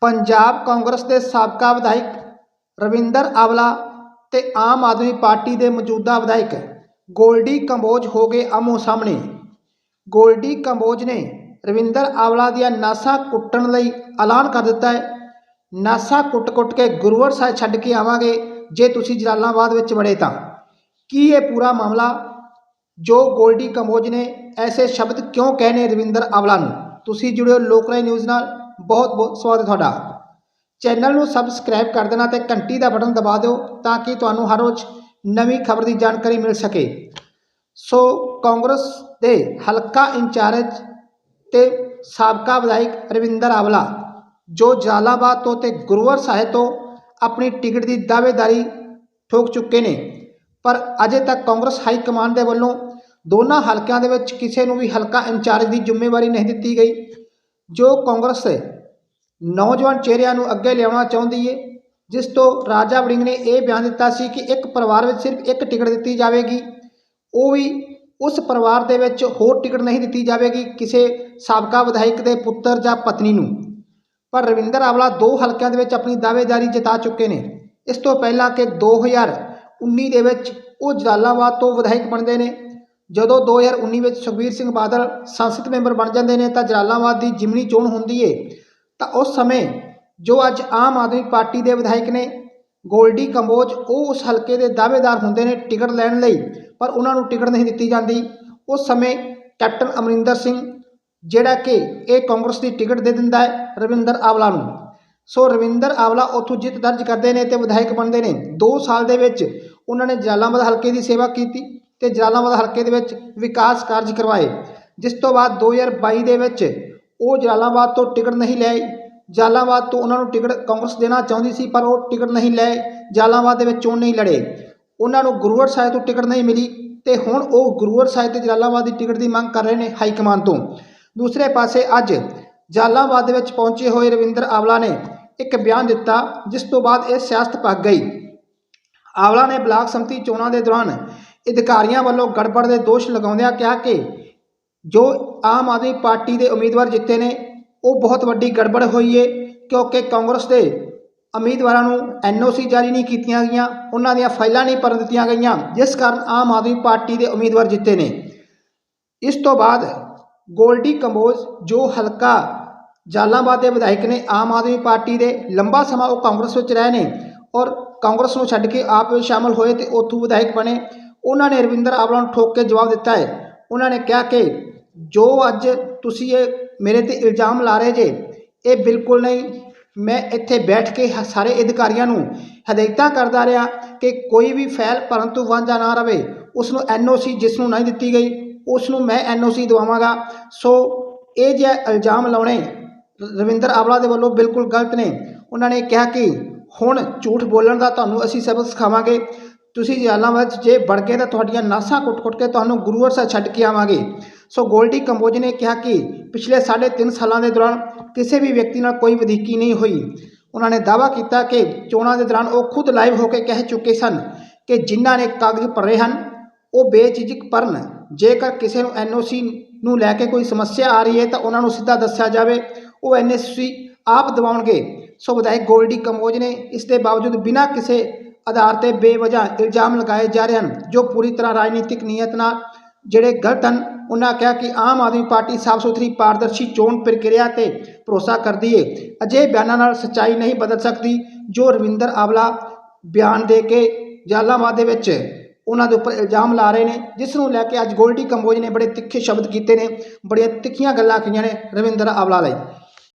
ਪੰਜਾਬ ਕਾਂਗਰਸ ਦੇ ਸਾਬਕਾ ਵਿਧਾਇਕ ਰਵਿੰਦਰ ਆਵਲਾ ਤੇ ਆਮ ਆਦਮੀ ਪਾਰਟੀ ਦੇ ਮੌਜੂਦਾ ਵਿਧਾਇਕ ਗੋਲਡੀ ਕੰਬੋਜ ਹੋ ਗਏ ਆਮੋ ਸਾਹਮਣੇ। ਗੋਲਡੀ ਕੰਬੋਜ ਨੇ ਰਵਿੰਦਰ ਆਵਲਾ ਦੀਆਂ ਨਾਸਾਂ ਕੁੱਟਣ ਲਈ ਐਲਾਨ ਕਰ ਦਿੱਤਾ ਹੈ। ਨਾਸਾਂ ਕੁੱਟ-ਕੁੱਟ ਕੇ ਗੁਰੂਵਰ ਸਾਹਿਬ ਛੱਡ ਕੇ ਆਵਾਂਗੇ। ਜੇ ਤੁਸੀਂ ਜਲਾਲਾਬਾਦ ਵਿੱਚ ਵੜੇ ਤਾਂ ਕੀ ਇਹ ਪੂਰਾ ਮਾਮਲਾ? ਜੋ ਗੋਲਡੀ ਕੰਬੋਜ ਨੇ ਐਸੇ ਸ਼ਬਦ ਕਿਉਂ ਕਹਨੇ ਰਵਿੰਦਰ ਆਵਲਾ ਨੂੰ? ਤੁਸੀਂ ਜੁੜਿਓ ਲੋਕਰਾਈ ਨਿਊਜ਼ ਨਾਲ। ਬਹੁਤ ਬਹੁਤ ਸਵਾਗਤ ਤੁਹਾਡਾ। ਚੈਨਲ ਨੂੰ ਸਬਸਕ੍ਰਾਈਬ ਕਰ ਦੇਣਾ ਤੇ ਘੰਟੀ ਦਾ ਬਟਨ ਦਬਾ ਦਿਓ ਤਾਂ ਕਿ ਤੁਹਾਨੂੰ ਹਰ ਰੋਜ਼ ਨਵੀਂ ਖਬਰ ਦੀ ਜਾਣਕਾਰੀ ਮਿਲ ਸਕੇ। ਸੋ ਕਾਂਗਰਸ ਦੇ ਹਲਕਾ ਇੰਚਾਰਜ ਤੇ ਸਾਬਕਾ ਵਿਧਾਇਕ ਰਵਿੰਦਰ ਆਵਲਾ, ਜੋ ਜਲਾਲਾਬਾਦ ਤੋਂ ਤੇ ਗੁਰੂਵਰ ਸਾਹਿਬ ਤੋਂ ਆਪਣੀ ਟਿਕਟ ਦੀ ਦਾਅਵੇਦਾਰੀ ਠੋਕ ਚੁੱਕੇ ਨੇ, ਪਰ ਅਜੇ ਤੱਕ ਕਾਂਗਰਸ ਹਾਈ ਕਮਾਂਡ ਦੇ ਵੱਲੋਂ ਦੋਨਾਂ ਹਲਕਿਆਂ ਦੇ ਵਿੱਚ ਕਿਸੇ ਨੂੰ ਵੀ ਹਲਕਾ ਇੰਚਾਰਜ ਦੀ ਜ਼ਿੰਮੇਵਾਰੀ ਨਹੀਂ ਦਿੱਤੀ ਗਈ। ਜੋ ਕਾਂਗਰਸ ਨੌਜਵਾਨ ਚਿਹਰਿਆਂ ਨੂੰ ਅੱਗੇ ਲਿਆਉਣਾ ਚਾਹੁੰਦੀ ਏ, ਜਿਸ ਤੋਂ ਰਾਜਾ ਵੜਿੰਗ ਨੇ ਇਹ ਬਿਆਨ ਦਿੱਤਾ ਸੀ ਕਿ ਇੱਕ ਪਰਿਵਾਰ ਵਿੱਚ ਸਿਰਫ ਇੱਕ ਟਿਕਟ ਦਿੱਤੀ ਜਾਵੇਗੀ, ਉਹ ਵੀ ਉਸ ਪਰਿਵਾਰ ਦੇ ਵਿੱਚ ਹੋਰ ਟਿਕਟ ਨਹੀਂ ਦਿੱਤੀ ਜਾਵੇਗੀ ਕਿਸੇ ਸਾਬਕਾ ਵਿਧਾਇਕ ਦੇ ਪੁੱਤਰ ਜਾਂ ਪਤਨੀ ਨੂੰ। ਪਰ ਰਵਿੰਦਰ ਆਵਲਾ ਦੋ ਹਲਕਿਆਂ ਦੇ ਵਿੱਚ ਆਪਣੀ ਦਾਅਵੇਦਾਰੀ ਜਿਤਾ ਚੁੱਕੇ ਨੇ। ਇਸ ਤੋਂ ਪਹਿਲਾਂ ਕਿ 2019 ਦੇ ਵਿੱਚ ਉਹ ਜਲਾਲਾਬਾਦ ਤੋਂ ਵਿਧਾਇਕ ਬਣਦੇ ਨੇ। ਜਦੋਂ 2019 ਵਿੱਚ ਸੁਖਬੀਰ ਸਿੰਘ ਬਾਦਲ ਸੰਸਦ ਮੈਂਬਰ ਬਣ ਜਾਂਦੇ ਨੇ ਤਾਂ ਜਲਾਲਾਬਾਦ ਦੀ ਜਿਮਨੀ ਚੋਣ ਹੁੰਦੀ ਏ। ਤਾਂ ਉਸ ਸਮੇਂ ਜੋ ਅੱਜ ਆਮ ਆਦਮੀ ਪਾਰਟੀ ਦੇ ਵਿਧਾਇਕ ਨੇ, ਗੋਲਡੀ ਕੰਬੋਜ, ਉਹ ਉਸ ਹਲਕੇ ਦੇ ਦਾਅਵੇਦਾਰ ਹੁੰਦੇ ਨੇ ਟਿਕਟ ਲੈਣ ਲਈ, ਪਰ ਉਹਨਾਂ ਨੂੰ ਟਿਕਟ ਨਹੀਂ ਦਿੱਤੀ ਜਾਂਦੀ। ਉਸ ਸਮੇਂ ਕੈਪਟਨ ਅਮਰਿੰਦਰ ਸਿੰਘ, ਜਿਹੜਾ ਕਿ ਇਹ ਕਾਂਗਰਸ ਦੀ ਟਿਕਟ ਦੇ ਦਿੰਦਾ ਹੈ, ਰਵਿੰਦਰ ਆਵਲਾ ਨੂੰ। ਸੋ ਰਵਿੰਦਰ ਆਵਲਾ ਉੱਥੋਂ ਜਿੱਤ ਦਰਜ ਕਰਦੇ ਨੇ ਤੇ ਵਿਧਾਇਕ ਬਣਦੇ ਨੇ। 2 ਸਾਲ ਦੇ ਵਿੱਚ ਉਹਨਾਂ ਨੇ ਜਲਾਲਾਬਾਦ ਹਲਕੇ ਦੀ ਸੇਵਾ ਕੀਤੀ। ਤੇ ਜਲਾਲਾਬਾਦ ਹਲਕੇ ਦੇ ਵਿੱਚ ਵਿਕਾਸ ਕਾਰਜ ਕਰਵਾਏ। ਜਿਸ ਤੋਂ ਬਾਅਦ 2022 ਦੇ ਵਿੱਚ ਉਹ ਜਲਾਲਾਬਾਦ ਤੋਂ ਟਿਕਟ ਨਹੀਂ ਲੈ ਜਲਾਲਾਬਾਦ ਤੋਂ ਉਹਨਾਂ ਨੂੰ ਟਿਕਟ ਕਾਂਗਰਸ ਦੇਣਾ ਚਾਹੁੰਦੀ ਸੀ, ਪਰ ਉਹ ਟਿਕਟ ਨਹੀਂ ਲੈ ਜਲਾਲਾਬਾਦ ਦੇ ਵਿੱਚ ਚੋਣ ਨਹੀਂ ਲੜੇ। ਉਹਨਾਂ ਨੂੰ ਗੁਰੂਵਰ ਸਾਹਿਬ ਤੋਂ ਟਿਕਟ ਨਹੀਂ ਮਿਲੀ ਤੇ ਹੁਣ ਉਹ ਗੁਰੂਵਰ ਸਾਹਿਬ ਤੇ ਜਲਾਲਾਬਾਦ ਦੀ ਟਿਕਟ ਦੀ ਮੰਗ ਕਰ ਰਹੇ ਨੇ ਹਾਈ ਕਮਾਨ ਤੋਂ। ਦੂਸਰੇ ਪਾਸੇ ਅੱਜ ਜਲਾਲਾਬਾਦ ਦੇ ਵਿੱਚ ਪਹੁੰਚੇ ਹੋਏ ਰਵਿੰਦਰ ਆਵਲਾ ਨੇ ਇੱਕ ਬਿਆਨ ਦਿੱਤਾ, ਜਿਸ ਤੋਂ ਬਾਅਦ ਇਹ ਸਿਆਸਤ ਪੱਕ ਗਈ। ਆਵਲਾ ਨੇ ਬਲਾਕ ਸੰਮਤੀ ਚੋਣਾਂ ਦੇ ਦੌਰਾਨ ਅਧਿਕਾਰੀਆਂ ਵੱਲੋਂ ਗੜਬੜ ਦੇ ਦੋਸ਼ ਲਗਾਉਂਦਿਆਂ ਕਿਹਾ ਕਿ ਜੋ ਆਮ ਆਦਮੀ ਪਾਰਟੀ ਦੇ ਉਮੀਦਵਾਰ ਜਿੱਤੇ ਨੇ, ਉਹ ਬਹੁਤ ਵੱਡੀ ਗੜਬੜ ਹੋਈ ਏ, ਕਿਉਂਕਿ ਕਾਂਗਰਸ ਦੇ ਉਮੀਦਵਾਰਾਂ ਨੂੰ ਐਨਓਸੀ ਜਾਰੀ ਨਹੀਂ ਕੀਤੀਆਂ ਗਈਆਂ, ਉਹਨਾਂ ਦੀਆਂ ਫਾਈਲਾਂ ਨਹੀਂ ਭਰਨ ਦਿੱਤੀਆਂ ਗਈਆਂ, ਜਿਸ ਕਾਰਨ ਆਮ ਆਦਮੀ ਪਾਰਟੀ ਦੇ ਉਮੀਦਵਾਰ ਜਿੱਤੇ ਨੇ। ਇਸ ਤੋਂ ਬਾਅਦ ਗੋਲਡੀ ਕੰਬੋਜ, ਜੋ ਹਲਕਾ ਜਲਾਲਾਬਾਦ ਦੇ ਵਿਧਾਇਕ ਨੇ, ਆਮ ਆਦਮੀ ਪਾਰਟੀ ਦੇ ਲੰਬਾ ਸਮਾਂ ਉਹ ਕਾਂਗਰਸ ਵਿੱਚ ਰਹੇ ਨੇ ਔਰ ਕਾਂਗਰਸ ਨੂੰ ਛੱਡ ਕੇ ਆਪ ਵਿੱਚ ਸ਼ਾਮਲ ਹੋਏ ਤੇ ਉੱਥੋਂ ਵਿਧਾਇਕ ਬਣੇ। ਉਹਨਾਂ ਨੇ ਰਵਿੰਦਰ ਆਵਲਾ ਨੂੰ ਠੋਕ ਕੇ ਜਵਾਬ ਦਿੱਤਾ ਹੈ। ਉਹਨਾਂ ਨੇ ਕਿਹਾ ਕਿ ਜੋ ਅੱਜ ਤੁਸੀਂ ਇਹ ਮੇਰੇ ਤੇ ਇਲਜ਼ਾਮ ਲਾ ਰਹੇ ਜੇ, ਇਹ ਬਿਲਕੁਲ ਨਹੀਂ। ਮੈਂ ਇੱਥੇ ਬੈਠ ਕੇ ਹ- ਸਾਰੇ ਅਧਿਕਾਰੀਆਂ ਨੂੰ ਹਦਾਇਤਾਂ ਕਰਦਾ ਰਿਹਾ ਕਿ ਕੋਈ ਵੀ ਫੈਲ ਭਰਨ ਤੋਂ ਵਾਂਝਾ ਨਾ ਰਵੇ। ਉਸ ਨੂੰ ਐਨਓਸੀ ਜਿਸ ਨੂੰ ਨਹੀਂ ਦਿੱਤੀ ਗਈ, ਉਸ ਨੂੰ ਮੈਂ ਐਨਓਸੀ ਦਵਾਵਾਂਗਾ। ਸੋ ਇਹ ਜੇ ਇਲਜ਼ਾਮ ਲਾਉਣੇ ਰਵਿੰਦਰ ਆਵਲਾ ਦੇ ਵੱਲੋਂ ਬਿਲਕੁਲ ਗਲਤ ਨੇ। ਉਹਨਾਂ ਨੇ ਕਿਹਾ ਕਿ ਹੁਣ ਝੂਠ ਬੋਲਣ ਦਾ ਤੁਹਾਨੂੰ ਅਸੀਂ ਸਬਕ ਸਿਖਾਵਾਂਗੇ। ਤੁਸੀਂ ਜਲਾਲਾਬਾਦ 'ਚ ਜੇ ਵੜ ਗਏ ਤਾਂ ਤੁਹਾਡੀਆਂ ਨਾਸਾਂ ਕੁੱਟ-ਕੁੱਟ ਕੇ ਤੁਹਾਨੂੰ ਗੁਰੂਵਰ ਸਾਹਿਬ ਛੱਡ ਕੇ ਆਵਾਂਗੇ। ਸੋ ਗੋਲਡੀ ਕੰਬੋਜ ਨੇ ਕਿਹਾ ਕਿ ਪਿਛਲੇ 3.5 ਸਾਲਾਂ ਦੇ ਦੌਰਾਨ ਕਿਸੇ ਵੀ ਵਿਅਕਤੀ ਨਾਲ ਕੋਈ ਵਧੀਕੀ ਨਹੀਂ ਹੋਈ। ਉਹਨਾਂ ਨੇ ਦਾਅਵਾ ਕੀਤਾ ਕਿ ਚੋਣਾਂ ਦੇ ਦੌਰਾਨ ਉਹ ਖੁਦ ਲਾਈਵ ਹੋ ਕੇ ਕਹਿ ਚੁੱਕੇ ਸਨ ਕਿ ਜਿਨ੍ਹਾਂ ਨੇ ਕਾਗਜ਼ ਭਰੇ ਹਨ, ਉਹ ਬੇਝਿਜਕ ਭਰਨ ਜੇਕਰ ਕਿਸੇ ਨੂੰ ਐਨਓਸੀ ਨੂੰ ਲੈ ਕੇ ਕੋਈ ਸਮੱਸਿਆ ਆ ਰਹੀ ਹੈ ਤਾਂ ਉਹਨਾਂ ਨੂੰ ਸਿੱਧਾ ਦੱਸਿਆ ਜਾਵੇ, ਉਹ ਐਨਓਸੀ ਆਪ ਦਿਵਾਉਣਗੇ। ਸੋ ਵਿਧਾਇਕ ਗੋਲਡੀ ਕੰਬੋਜ ਨੇ ਇਸ ਦੇ ਬਾਵਜੂਦ ਬਿਨਾਂ ਕਿਸੇ ਆਧਾਰ ਤੇ ਬੇਵਜ੍ਹਾ ਇਲਜ਼ਾਮ ਲਗਾਏ ਜਾ ਰਹੇ ਹਨ, ਜੋ ਪੂਰੀ ਤਰ੍ਹਾਂ ਰਾਜਨੀਤਿਕ ਨੀਅਤ ਨਾਲ ਜਿਹੜੇ ਗਲਤ ਹਨ, ਉਹਨਾਂ ਕਿਹਾ ਕਿ ਆਮ ਆਦਮੀ ਪਾਰਟੀ ਸਾਫ਼ ਸੁਥਰੀ ਪਾਰਦਰਸ਼ੀ ਚੋਣ ਪ੍ਰਕਿਰਿਆ ਤੇ ਭਰੋਸਾ ਕਰਦੀ ਏ। ਅਜਿਹੇ ਬਿਆਨਾਂ ਨਾਲ ਸੱਚਾਈ ਨਹੀਂ ਬਦਲ ਸਕਦੀ, ਜੋ ਰਵਿੰਦਰ ਆਵਲਾ ਬਿਆਨ ਦੇ ਕੇ ਜਲਾਲਾਬਾਦ ਦੇ ਵਿੱਚ ਉਹਨਾਂ ਦੇ ਉੱਪਰ ਇਲਜ਼ਾਮ ਲਾ ਰਹੇ ਨੇ, ਜਿਸ ਨੂੰ ਲੈ ਕੇ ਅੱਜ ਗੋਲਡੀ ਕੰਬੋਜ ਨੇ ਬੜੇ ਤਿੱਖੇ ਸ਼ਬਦ ਕੀਤੇ ਨੇ, ਬੜੀਆਂ ਤਿੱਖੀਆਂ ਗੱਲਾਂ ਕਹੀਆਂ ਨੇ ਰਵਿੰਦਰ ਆਵਲਾ ਲਈ।